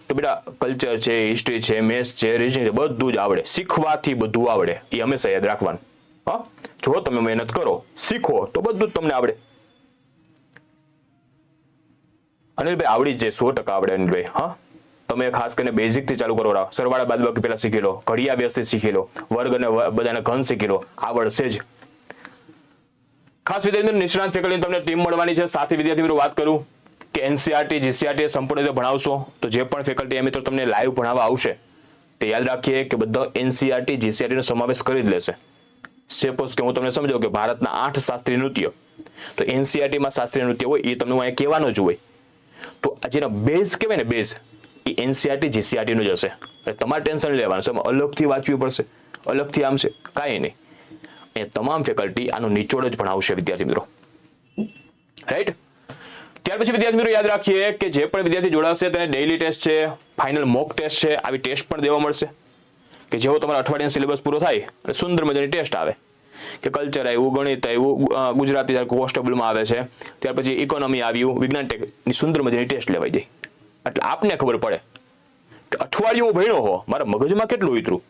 તો બેટા કલ્ચર છે હિસ્ટ્રી છે મેથ્સ છે રીઝનિંગ છે, બધું જ આવડે. શીખવાથી બધું આવડે. એ હંમેશા યાદ રાખવાનું. હા? જો તમે મહેનત કરો, શીખો, તો બધું જ તમને આવડે. અનિલભાઈ, આવડી જ છે સો ટકા આવડે અનિલભાઈ, હા? તમે ખાસ કરીને બેઝિકથી ચાલુ કરો સરવાળા બાદ બાકી પેલા શીખી લો, ઘડિયા વ્યવસ્થિત શીખી લો, વર્ગ અને બધાને ઘન શીખી લો આવડશે જ. ખાસ વિદ્યાર્થી નિષ્ણાંત ફેકલ્ટી તમને ટીમ મળવાની છે. સાથે વિદ્યાર્થી મિત્રો, વાત કરું. કે એનસીઆરટી જીસીઆરટી સંપૂર્ણ રીતે ભણાવશો, તો જે પણ ફેકલ્ટી મિત્રો તમને લાઈવ ભણાવવા આવશે, તે યાદ રાખીએ કે બધા એનસીઆરટી જીસીઆરટીનો સમાવેશ કરી જ લેશે. સપોઝ કે હું તમને સમજાવું કે ભારતના આઠ શાસ્ત્રીય નૃત્ય, તો એનસીઆરટીમાં શાસ્ત્રીય નૃત્ય હોય એ તમને હું અહીંયા કહેવાનું જ હોય. તો જેનો બેઝ કહેવાય ને બેઝ એ એનસીઆરટી જીસીઆરટીનું જ હશે. તમારે ટેન્શન લેવાનું છે અલગથી વાંચવી પડશે, અલગથી આમ છે, કાંઈ નહીં. એ તમામ ફેકલ્ટી આનો નિચોડ જ ભણાવશે, વિદ્યાર્થી મિત્રો. રાઈટ ત્યાર પછી વિદ્યાર્થી મિત્રો યાદ રાખીએ કે જે પણ વિદ્યાર્થી જોડાશે તેને ડેઇલી ટેસ્ટ છે ફાઇનલ મોક ટેસ્ટ છે, આવી ટેસ્ટ પણ દેવા મળશે. કે જેવો તમારો અઠવાડિયાનો સિલેબસ પૂરો થાય અને સુંદર મજાની ટેસ્ટ આવે. કે કલ્ચર આવ્યું, ગણિત આવ્યું ગુજરાતી જ્યારે કોન્સ્ટેબલમાં આવે છે. ત્યાર પછી ઇકોનોમી આવ્યું, વિજ્ઞાન ટેકની સુંદર મજાની ટેસ્ટ લેવાઈ જાય એટલે આપને ખબર પડે કે અઠવાડિયું હું ભણ્યો હો, મારા મગજમાં કેટલું ઉતરું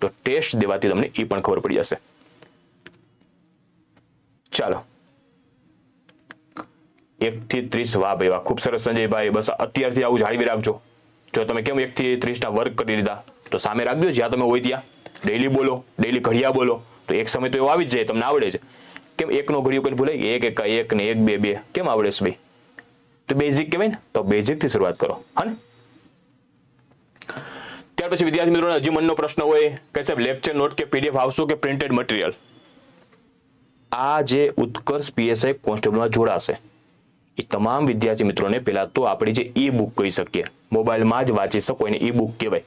તો ટેસ્ટ દેવાથી તમને એ પણ ખબર પડી જશે. ચાલો. એક થી ત્રીસ વાહ ભાઈ, વાહ. ખૂબ સરસ સંજયભાઈ બસ અત્યારથી આવું જાળવી રાખજો. જો તમે કેમ એક થી ત્રીસ ના વર્ક કરી દીધા, તો સામે રાખજો, જ્યાં તમે હોય ત્યાં. ડેઈલી બોલો ડેઈલી ઘડિયા બોલો. તો એક સમય તો એવો આવી જ જાય, તમને આવડે છે. કેમ એકનો ઘડિયો કોઈ ભૂલાઈ એક એક એક ને એક, બે બે. કેમ આવડે છે ભાઈ? તો બેઝિક કહેવાય ને, તો બેઝિકથી શરૂઆત કરો. હા ત્યાર પછી વિદ્યાર્થી મિત્રોને હજી મનનો પ્રશ્ન હોય કે સાહેબ લેક્ચર નોટ કે પીડીએફ આવશો કે પ્રિન્ટેડ મટીરિયલ આ જે ઉત્કર્ષ પીએસઆઈ કોન્સ્ટેબલમાં જોડાશે. એ તમામ વિદ્યાર્થી મિત્રોને પહેલાં તો આપણી જે ઈ બુક કહી શકીએ. મોબાઈલમાં જ વાંચી શકો એને ઈ બુક કહેવાય.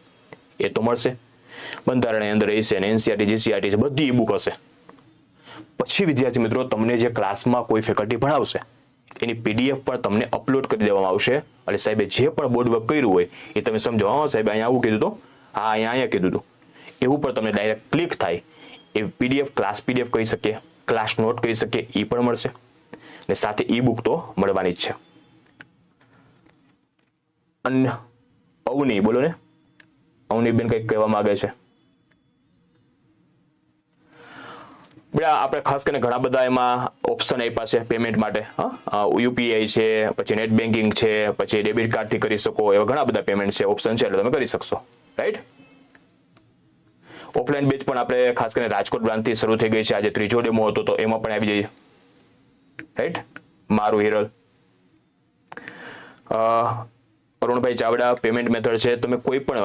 એ તો મળશે. બંધારણની અંદર રહેશે ને એનસીઆરટી જીસીઆરટી છે, બધી ઈ બુક હશે. પછી વિદ્યાર્થી મિત્રો, તમને જે ક્લાસમાં કોઈ ફેકલ્ટી ભણાવશે, એની પીડીએફ પણ તમને અપલોડ કરી દેવામાં આવશે. અને સાહેબે જે પણ બોર્ડ વર્ક કર્યું હોય, એ તમે સમજો. સાહેબ, અહીંયા આવું કીધું હતું. હા, અહીંયા અહીંયા કીધું હતું. એવું પણ તમને ડાયરેક્ટ ક્લિક થાય. એ પીડીએફ ક્લાસ પીડીએફ કહી શકીએ. ક્લાસ નોટ કહી શકીએ. એ પણ મળશે. ને સાથે ઈ બુક તો મળવાની જ છે. અન્ય અવની, બોલો ને. અવનીબેન કંઈક કહેવા માંગે છે. બેટા, આપણે ખાસ કરીને ઘણા બધા એમાં ઓપ્શન આપ્યા છે પેમેન્ટ માટે, હા? યુપીઆઈ છે, પછી નેટ બેન્કિંગ છે, પછી ડેબિટ કાર્ડથી કરી શકો, એવા ઘણા બધા પેમેન્ટ છે ઓપ્શન છે, એટલે તમે કરી શકશો રાઈટ ઓફલાઈન બેચ પણ આપણે ખાસ કરીને રાજકોટ બ્રાન્ચથી શરૂ થઈ ગઈ છે, આજે ત્રીજો ડેમો હતો, તો એમાં પણ આવી જઈએ. રાઈટ મારું હિરલ. અરુણભાઈ ચાવડા પેમેન્ટ મેથડ છે. તમે કોઈ પણ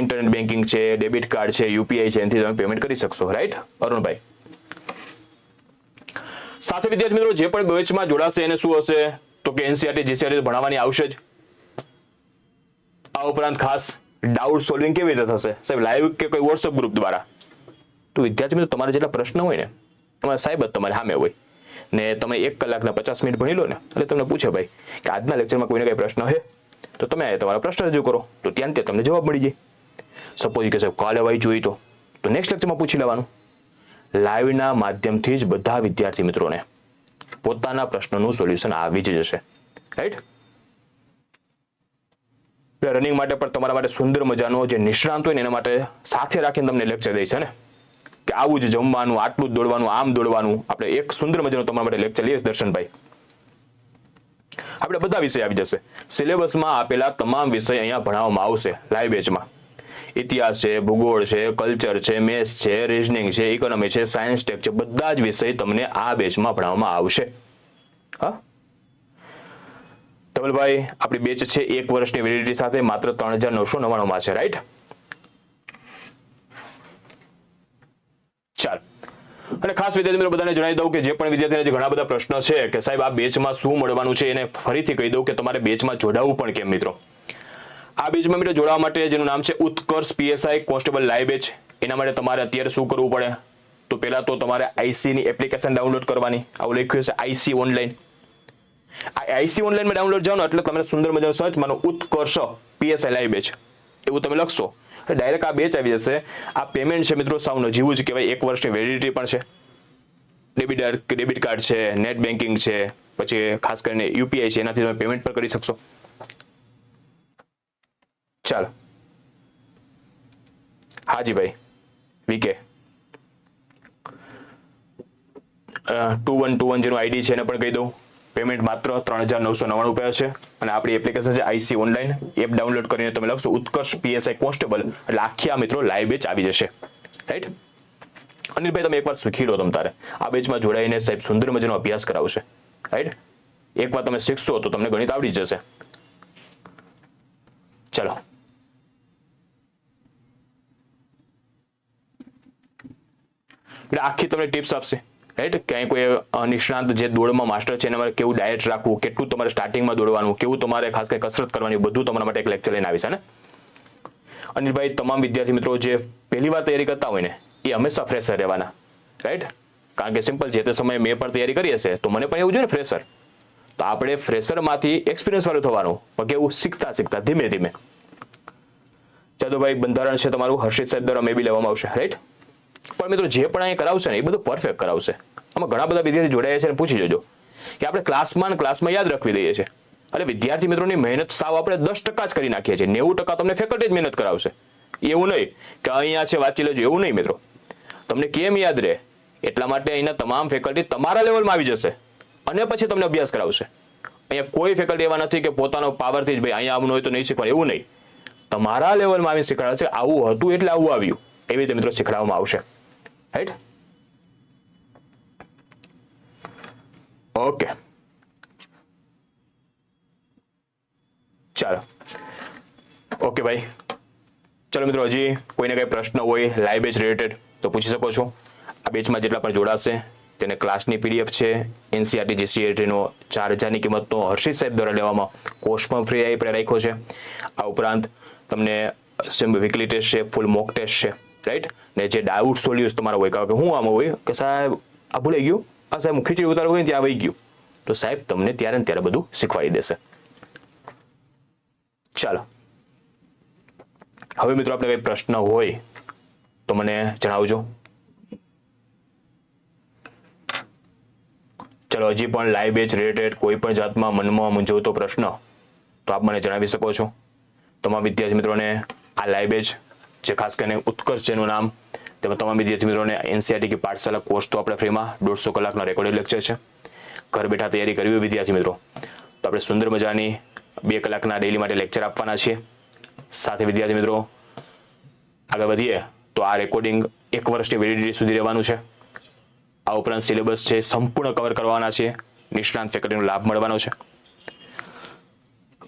ઇન્ટરનેટ બેન્કિંગ છે ડેબિટ કાર્ડ છે યુપીઆઈ છે, એનાથી તમે પેમેન્ટ કરી શકશો. રાઈટ અરુણભાઈ. સાથે વિદ્યાર્થી મિત્રો, જે પણ બેચમાં જોડાશે એને શું હશે? તો કે એનસીઆરટી જીસીઆરટી ભણાવવાની આવશે જ. આ ઉપરાંત ખાસ ડાઉટ સોલ્વિંગ કેવી રીતે થશે? સાહેબ લાઈવ કે કોઈ વોટ્સઅપ ગ્રુપ દ્વારા? તો વિદ્યાર્થી મિત્રો, તમારે જેટલા પ્રશ્ન હોય ને તમારા સાહેબ જ તમારે સામે હોય. ને તમે એક કલાકના પચાસ મિનિટ ભણી લો ને, એટલે તમને પૂછે ભાઈ કે આજના લેક્ચરમાં કોઈને કઈ પ્રશ્ન છે તો તમે તમારા પ્રશ્ન રજૂ કરો. તો ત્યાં ત્યાં તમને જવાબ મળી જાય. સપોઝ કે સાહેબ, કાલે વાઈ જોઈ તો? તો નેક્સ્ટ લેક્ચરમાં પૂછી લેવાનું. લાઈવના માધ્યમથી જ બધા વિદ્યાર્થી મિત્રોને પોતાના પ્રશ્નનું સોલ્યુશન આવી જ જશે. રાઈટ રનિંગ માટે પણ તમારા માટે સુંદર મજાનો જે નિષ્ણાંત હોય ને એના માટે સાથે રાખીને તમને લેક્ચર દે ને? કે આવું જ જમવાનું, આટલું જ દોડવાનું, આમ દોડવાનું. આપણે એક સુંદર મજાનો તમારા માટે લેક્ચર લઈએ દર્શનભાઈ. આપણે બધા વિષય આવી જશે. સિલેબસમાં આપેલા તમામ વિષય અહીંયા ભણાવવામાં આવશે લાઈવ બેચમાં ઇતિહાસ છે, ભૂગોળ છે કલ્ચર છે મેથ્સ છે રિઝનિંગ છે ઇકોનોમી છે સાયન્સ ટેક છે, બધા જ વિષય તમને આ બેચમાં ભણાવવામાં આવશે. હા? ધવલભાઈ, આપણી બેચ છે, એક વર્ષની વેલિડિટી સાથે માત્ર ત્રણ હજાર નવસો નવ્વાણુંમાં છે રાઈટ ચાલ. અને ખાસ વિદ્યાર્થી મિત્રો, બધાને જણાવી દઉં કે જે પણ વિદ્યાર્થીને ઘણા બધા પ્રશ્નો છે કે સાહેબ, આ બેચમાં શું મળવાનું છે, એને ફરીથી કહી દઉં કે તમારે બેચમાં જોડાવવું પણ કેમ મિત્રો? આ બેચમાં મિત્રો જોડાવા માટે જેનું નામ છે Utkarsh PSI constable live batch. એના માટે તમારે અત્યારે શું કરવું પડે? તો પહેલા તો તમારે આઈસીની એપ્લિકેશન ડાઉનલોડ કરવાની. આવું લખ્યું છે આઈસી ઓનલાઈન. આ આઈસી ઓનલાઈનમાં ડાઉનલોડ જાઓ એટલે તમને સુંદર મજાનું સર્ચ માનો ઉત્કર્ષ પીએસઆઈ લાઈવ બેચ. એવું તમે લખશો. ડાયરેક્ટ આ બેચ આવી જશે. આ પેમેન્ટ છે મિત્રો સાવ નજીવું જ કહેવાય, એક વર્ષની વેલિડિટી પણ છે. ડેબિટ ડેબિટ કાર્ડ છે નેટ બેન્કિંગ છે, પછી ખાસ કરીને યુપીઆઈ છે, એનાથી તમે પેમેન્ટ પણ કરી શકશો. ચાલો. હાજી ભાઈ, VK. Two one two one જેનું આઈડી છે એને પણ કહી દઉં. પેમેન્ટ માત્ર ત્રણ હજાર નવસો નવ્વાણું રૂપિયા છે. અને આપણી એપ્લિકેશન છે આઈસી ઓનલાઈન. એપ ડાઉનલોડ કરીને તમે લખશો ઉત્કર્ષ પીએસઆઈ કોન્સ્ટેબલ. એટલે આખી આ મિત્રો લાઈવ બેચ આવી જશે. રાઈટ અનિલભાઈ, તમે એકવાર શીખી લો તારે. આ બેચમાં જોડાઈને સાહેબ સુંદર મજાનો અભ્યાસ કરાવશે. રાઈટ એક વાર તમે શીખશો તો તમને ગણિત આવડી જશે. ચલો. એટલે આખી તમને ટિપ્સ આપશે. રાઈટ ક્યાંય કોઈ નિષ્ણાંત જે દોડમાં માસ્ટર છે, એના માટે કેવું ડાયટ રાખવું, કેટલું તમારે સ્ટાર્ટિંગમાં દોડવાનું, કેવું તમારે ખાસ કરી કસરત કરવાની બધું તમારા માટે એક લેક્ચર લઈને આવીશ ને? અનિલભાઈ, તમામ વિદ્યાર્થી મિત્રો, જે પહેલી વાર તૈયારી કરતા હોય ને, એ હંમેશા ફ્રેશર રહેવાના. રાઈટ કારણ કે સિમ્પલ જે તે સમયે મેં પણ તૈયારી કરી હશે, તો મને પણ એવું જોઈએ ને ફ્રેશર તો આપણે ફ્રેશરમાંથી એક્સપિરિયન્સ વાળું થવાનું, પણ કેવું શીખતા શીખતા ધીમે ધીમે. જાદુભાઈ બંધારણ છે તમારું, હર્ષિત સાહેબ દ્વારા મે બી લેવામાં આવશે રાઈટ પણ મિત્રો, જે પણ અહીંયા કરાવશે ને, એ બધું પરફેક્ટ કરાવશે. આમાં ઘણા બધા વિદ્યાર્થી જોડાયા છે અને પૂછી જજો કે આપણે ક્લાસમાં ક્લાસમાં યાદ રાખવી દઈએ છીએ અરે વિદ્યાર્થી મિત્રોની મહેનત સાવ આપણે દસ જ કરી નાખીએ છીએ. નેવું ટકા તમને ફેકલ્ટી જ મહેનત કરાવશે. એવું નહીં કે અહીંયા છે, વાંચી લેજો, એવું નહીં મિત્રો. તમને કેમ યાદ રહે? એટલા માટે અહીંના તમામ ફેકલ્ટી તમારા લેવલમાં આવી જશે અને પછી તમને અભ્યાસ કરાવશે. અહીંયા કોઈ ફેકલ્ટી એવા નથી કે પોતાનો પાવરથી જ ભાઈ અહીંયા આવવાનું હોય તો નહીં શીખવાડે એવું નહીં. તમારા લેવલમાં આવીને શીખવાડશે આવું હતું એટલે આવું આવ્યું. એવી રીતે મિત્રો શીખવાડવામાં આવશે. રાઈટ ઓકે ચાલો ઓકે ભાઈ ચલો મિત્રો, હજી કોઈને કઈ પ્રશ્ન હોય લાઈવ બેચ રિલેટેડ તો પૂછી શકો છો. આ બેચમાં જેટલા પણ જોડાશે, તેને ક્લાસની પીડીએફ છે એનસીઆરટી જીસીઆરટીનો ચાર હજારની કિંમતનો હર્ષિત સાહેબ દ્વારા લેવામાં કોર્સ પણ ફ્રી આપણે રાખ્યો છે. આ ઉપરાંત તમને સિમ વીકલી ટેસ્ટ છે ફૂલ મોક ટેસ્ટ છે રાઈટ ને જે ડાઉટ સોલ્યુસ તમારા હોય, કારણ કે હું આમાં હોય, કે સાહેબ, આ ભૂલાઈ ગયું? આ સાહેબ ખીચડી ઉતારવું હોય ત્યાં આવી ગયું. તો સાહેબ, તમને ત્યારે ત્યારે બધું શીખવાડી દેશે. ચાલો. હવે મિત્રો આપણે કઈ પ્રશ્ન હોય તો મને જણાવજો. ચલો, હજી પણ લાઈવ બેચ રિલેટેડ કોઈ પણ જાતમાં મનમાં મૂંઝવતો પ્રશ્ન, તો આપ મને જણાવી શકો છો. તમામ વિદ્યાર્થી મિત્રોને આ લાઈવ બેચ જે ખાસ કરીને ઉત્કર્ષ જેનું નામ તેમાં તમામ વિદ્યાર્થી મિત્રોને એનસીઆરટી કે પાઠશાલા કોર્સ તો આપણે ફ્રીમાં દોઢસો કલાકનો રેકોર્ડેડ લેક્ચર છે. ઘર બેઠા તૈયારી કરવી હોય વિદ્યાર્થી મિત્રો તો આપણે સુંદર મજાની બે કલાકના ડેલી માટે લેક્ચર આપવાના છીએ. સાથે વિદ્યાર્થી મિત્રો આગળ વધીએ, તો આ રેકોર્ડિંગ એક વર્ષની વેલિડિટી સુધી રહેવાનું છે. આ ઉપરાંત સિલેબસ છે, સંપૂર્ણ કવર કરવાના છે. નિષ્ણાંત ફેકલ્ટીનો લાભ મળવાનો છે.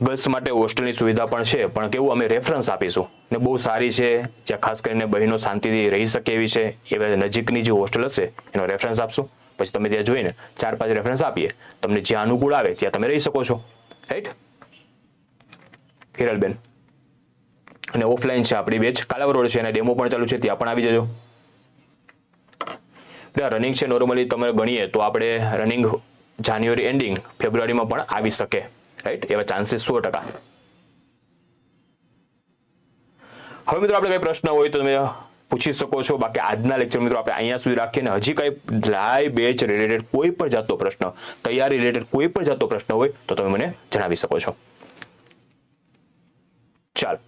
ગર્લ્સ માટે હોસ્ટેલની સુવિધા પણ છે, પણ કેવું અમે રેફરન્સ આપીશું? ને બહુ સારી છે, જ્યાં ખાસ કરીને બહેનો શાંતિથી રહી શકે એવી છે, એવા નજીકની જે હોસ્ટેલ હશે, એનો રેફરન્સ આપશું. પછી તમે ત્યાં જોઈને ચાર પાંચ રેફરન્સ આપીએ. તમને જ્યાં અનુકૂળ આવે, ત્યાં તમે રહી શકો છો. રાઈટ હિરલબેન. અને ઓફલાઈન છે આપણી બેચ કાલાવર રોડ છે અને ડેમો પણ ચાલુ છે, ત્યાં પણ આવી જજો. રનિંગ છે નોર્મલી તમે ગણીએ તો આપણે રનિંગ જાન્યુઆરી એન્ડિંગ ફેબ્રુઆરીમાં પણ આવી શકે. રાઈટ એવા ચાન્સીસ સો ટકા. હવે મિત્રો આપણે કઈ પ્રશ્ન હોય તો તમે પૂછી શકો છો. બાકી આજના લેક્ચર મિત્રો આપણે અહીંયા સુધી રાખીએ અને હજી કઈ લાઈવ બેચ રિલેટેડ કોઈ પણ જાતનો પ્રશ્ન, તૈયારી રિલેટેડ કોઈ પણ જાતનો પ્રશ્ન હોય તો તમે મને જણાવી શકો છો. ચાલ.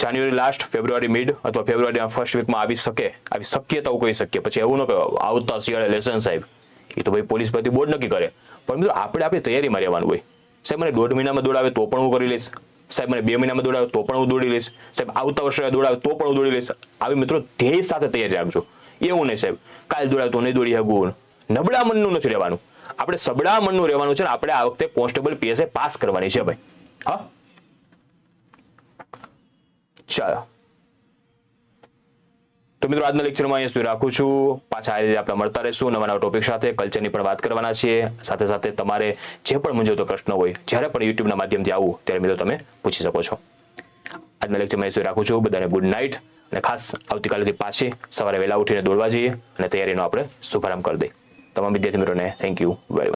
જાન્યુઆરી લાસ્ટ ફેબ્રુઆરી મિડ અથવા ફેબ્રુઆરીના ફર્સ્ટ વીકમાં આવી શકે, આવી શક્યતાઓ કહી શકીએ. પછી એવું ન કહેવાય. આવતા શિયાળે લેસન સાહેબ. એ તો ભાઈ પોલીસ ભરતી બોર્ડ નક્કી કરે. પણ મિત્રો, આપણે આપણી તૈયારીમાં રહેવાનું હોય. સાહેબ, મને દોઢ મહિનામાં દોડાવે તો પણ હું કરી લઈશ. સાહેબ, મને બે મહિનામાં દોડાવે તો પણ હું દોડી લઈશ. સાહેબ, આવતા વર્ષે દોડાવે તો પણ હું દોડી લઈશ. આવી મિત્રો, ધ્યેય સાથે તૈયારી રાખજો. એવું નહીં સાહેબ. કાલ દોડાવે તો નહીં દોડી શકું. નબળા મનનું નથી રહેવાનું. આપણે સબળા મનનું રહેવાનું છે ને, આપણે આ વખતે કોન્સ્ટેબલ પીએસએ પાસ કરવાની છે ભાઈ. હા? ચાલો. તો મિત્રો, આજના લેક્ચરમાં અહીંયા સુધી રાખું છું. પાછા આ રીતે આપણે મળતા રહીશું. નવા નવા ટોપિક સાથે કલ્ચરની પણ વાત કરવાના છીએ. સાથે સાથે તમારે જે પણ મૂંઝવતો પ્રશ્ન હોય, જ્યારે પણ યુટ્યુબના માધ્યમથી આવું, ત્યારે મિત્રો તમે પૂછી શકો છો. આજના લેક્ચરમાં સુધી રાખું છું. બધાને ગુડ નાઇટ અને ખાસ આવતીકાલેથી પાછી સવારે વહેલા ઉઠીને દોડવા જઈએ અને તૈયારીનો આપણે શુભારંભ કરી દઈએ. તમામ વિદ્યાર્થી મિત્રોને થેન્ક યુ વેરી